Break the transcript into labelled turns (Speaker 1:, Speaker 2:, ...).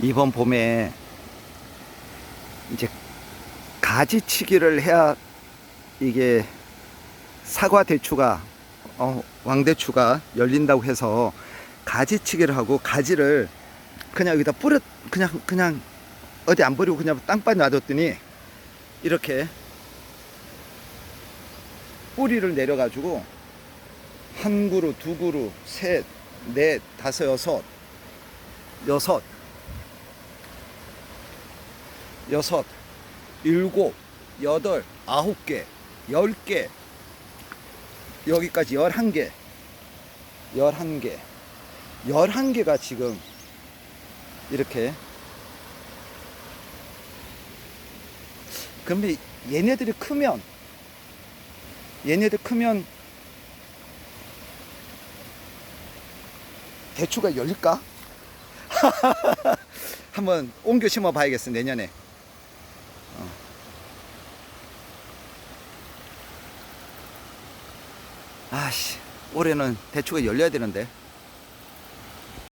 Speaker 1: 이번 봄에 이제 가지치기를 해야 이게 사과 대추가 어, 왕대추가 열린다고 해서 가지치기를 하고 가지를 그냥 여기다 뿌려 그냥 그냥 어디 안 버리고 그냥 땅바에 놔뒀더니 이렇게 뿌리를 내려가지고 한 그루, 두 그루, 셋, 넷, 다섯, 여섯, 여섯, 여섯, 일곱, 여덟, 아홉 개, 열 개, 여기까지 열한 개, 열한 개, 열한 개가 지금 이렇게. 근데 얘네들이 크면 얘네들 크면 대추가 열릴까? 한번 옮겨 심어 봐야겠어 내년에. 어. 아씨 올해는 대추가 열려야 되는데